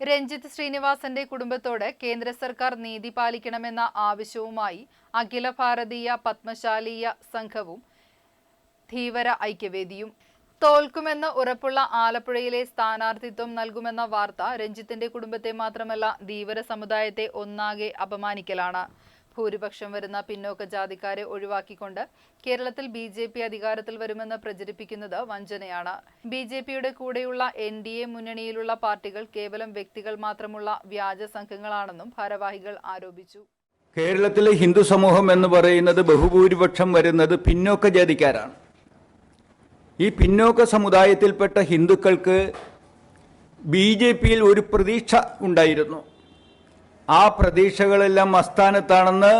രഞ്ജിത്ത് ശ്രീനിവാസന്റെ കുടുംബത്തോട് കേന്ദ്ര സർക്കാർ നീതി പാലിക്കണമെന്ന ആവശ്യവുമായി അഖില ഭാരതീയ പത്മശാലീയ സംഘവും ധീവര ഐക്യവേദിയും തോൽക്കുമെന്ന് ഉറപ്പുള്ള ആലപ്പുഴയിലെ സ്ഥാനാർത്ഥിത്വം നൽകുമെന്ന വാർത്ത രഞ്ജിത്തിന്റെ കുടുംബത്തെ മാത്രമല്ല ധീവര സമുദായത്തെ ഒന്നാകെ അപമാനിക്കലാണ്. ഭൂരിപക്ഷം വരുന്ന പിന്നോക്ക ജാതിക്കാരെ ഒഴിവാക്കിക്കൊണ്ട് കേരളത്തിൽ ബി ജെ പി അധികാരത്തിൽ വരുമെന്ന് പ്രചരിപ്പിക്കുന്നത് വഞ്ചനയാണ്. ബി ജെ പിയുടെ കൂടെയുള്ള എൻ ഡി എ മുന്നണിയിലുള്ള പാർട്ടികൾ കേവലം വ്യക്തികൾ മാത്രമുള്ള വ്യാജ സംഘങ്ങളാണെന്നും ഭാരവാഹികൾ ആരോപിച്ചു. കേരളത്തിലെ ഹിന്ദു സമൂഹം എന്ന് പറയുന്നത് ബഹുഭൂരിപക്ഷം വരുന്നത് പിന്നോക്ക ജാതിക്കാരാണ്. ഈ പിന്നോക്ക സമുദായത്തിൽപ്പെട്ട ഹിന്ദുക്കൾക്ക് ബി ജെ പിയിൽ ഒരു പ്രതീക്ഷ ഉണ്ടായിരുന്നു. ആ പ്രതീക്ഷകളെല്ലാം അസ്ഥാനത്താണെന്ന്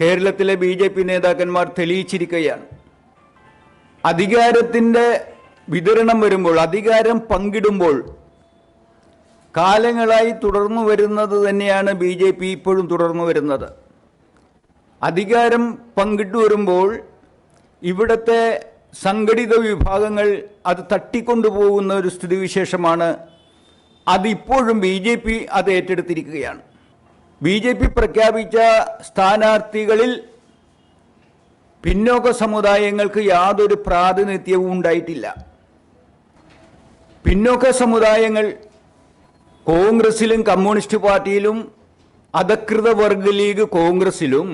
കേരളത്തിലെ ബി ജെ പി നേതാക്കന്മാർ തെളിയിച്ചിരിക്കുകയാണ്. അധികാരത്തിന്റെ വിതരണം വരുമ്പോൾ അധികാരം പങ്കിടുമ്പോൾ കാലങ്ങളായി തുടർന്നു വരുന്നത് തന്നെയാണ് ബി ജെ പി ഇപ്പോഴും തുടർന്നു വരുന്നത്. അധികാരം പങ്കിട്ടു വരുമ്പോൾ ഇവിടുത്തെ സംഘടിത വിഭാഗങ്ങൾ അത് തട്ടിക്കൊണ്ടുപോകുന്ന ഒരു സ്ഥിതിവിശേഷമാണ്. അതിപ്പോഴും ബി ജെ പി അത് ഏറ്റെടുത്തിരിക്കുകയാണ്. ബി ജെ പി പ്രഖ്യാപിച്ച സ്ഥാനാർത്ഥികളിൽ പിന്നോക്ക സമുദായങ്ങൾക്ക് യാതൊരു പ്രാതിനിധ്യവും ഉണ്ടായിട്ടില്ല. പിന്നോക്ക സമുദായങ്ങൾ കോൺഗ്രസിലും കമ്മ്യൂണിസ്റ്റ് പാർട്ടിയിലും അധകൃത വർഗ ലീഗ് കോൺഗ്രസിലും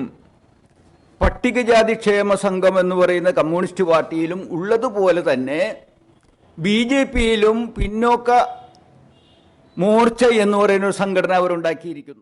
പട്ടികജാതി ക്ഷേമ സംഘം എന്ന് പറയുന്ന കമ്മ്യൂണിസ്റ്റ് പാർട്ടിയിലും ഉള്ളതുപോലെ തന്നെ ബി ജെ പിയിലും പിന്നോക്ക മോർച്ച എന്ന് പറയുന്ന ഒരു സംഘടന അവരുണ്ടാക്കിയിരിക്കുന്നു.